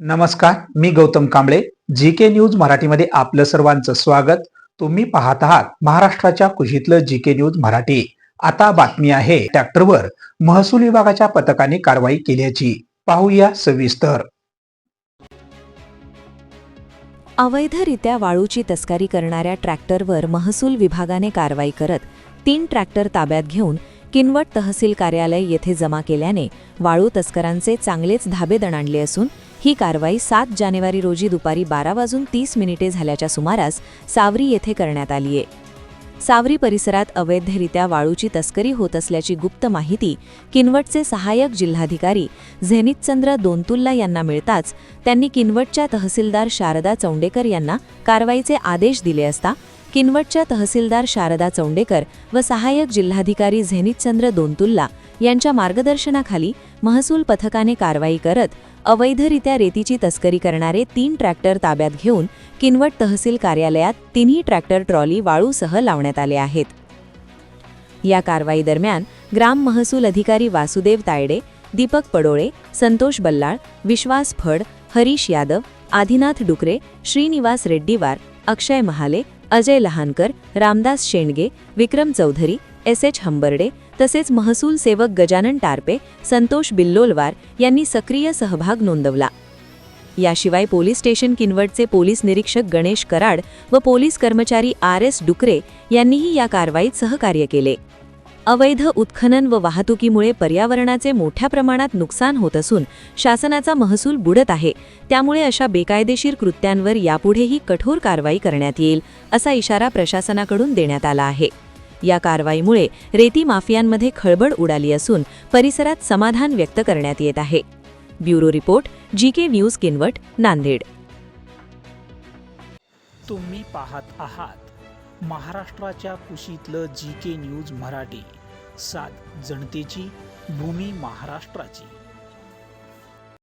नमस्कार मी Gautam Kamble. G K news मराठीमध्ये आपलं सर्वांचं स्वागत. तुम्ही पाहत आहात महाराष्ट्राच्या कुशीतलं जी के न्यूज मराठी. आता बातमी आहे ट्रॅक्टरवर महसूल विभागाच्या पथकाने कारवाई केल्याची. पाहूया सविस्तर. अवैधरित्या वाळूची तस्करी करणाऱ्या ट्रॅक्टरवर महसूल विभागाने कारवाई करत तीन ट्रॅक्टर ताब्यात घेऊन किनवट तहसील कार्यालय येथे जमा केल्याने वाळू तस्करांचे चांगलेच धाबे दणाणले असून ही कारवाई सात जानेवारी रोजी दुपारी बारा वाजून तीस मिनिटे झाल्याच्या सुमारास सावरी येथे करण्यात आली आहे. सावरी परिसरात अवैधरित्या वाळूची तस्करी होत असल्याची गुप्त माहिती किनवटचे सहाय्यक जिल्हाधिकारी झेनितचंद्र दोनतुल्ला यांना मिळताच त्यांनी किनवटच्या तहसीलदार शारदा चौंडेकर यांना कारवाईचे आदेश दिले असता किनवटच्या तहसीलदार शारदा चौंडेकर व सहाय्यक जिल्हाधिकारी झेनितचंद्र दोनतुल्ला यांच्या मार्गदर्शनाखाली महसूल पथकाने कारवाई करत अवैधरित्या रेतीची तस्करी करणारे तीन ट्रॅक्टर ताब्यात घेऊन किनवट तहसील कार्यालयात तिन्ही ट्रॅक्टर ट्रॉली वाळूसह लावण्यात आले आहेत. या कारवाई दरम्यान ग्राम महसूल अधिकारी वासुदेव तायडे दीपक पडोळे संतोष बल्लाळ विश्वास फड हरीश यादव आदिनाथ डुकरे श्रीनिवास रेड्डीवार अक्षय महाले अजय लहानकर रामदास शेंडगे विक्रम चौधरी एस एच हंबर्डे तसेच महसूल सेवक गजानन टारपे संतोष बिल्लोलवार यांनी सक्रिय सहभाग नोंदवला. याशिवाय पोलीस स्टेशन किनवटचे पोलीस निरीक्षक गणेश कराड व पोलीस कर्मचारी आर एस डुकरे यांनीही या कारवाईत सहकार्य केले. अवैध उत्खनन व वाहतुकीमुळे पर्यावरणाचे मोठ्या प्रमाणात नुकसान होत असून शासनाचा महसूल बुडत आहे त्यामुळे अशा बेकायदेशीर कृत्यांवर यापुढेही कठोर कारवाई करण्यात येईल असा इशारा प्रशासनाकडून देण्यात आला आहे. या कारवाईमुळे रेती माफियांमध्ये खळबळ उडाली असून परिसरात समाधान व्यक्त करण्यात येत आहे. Bureau report G K news Kinwat Nanded. तुम्ही पाहत आहात महाराष्ट्राच्या कुशीतलं जी के न्यूज मराठी. सात जनतेची भूमी महाराष्ट्राची.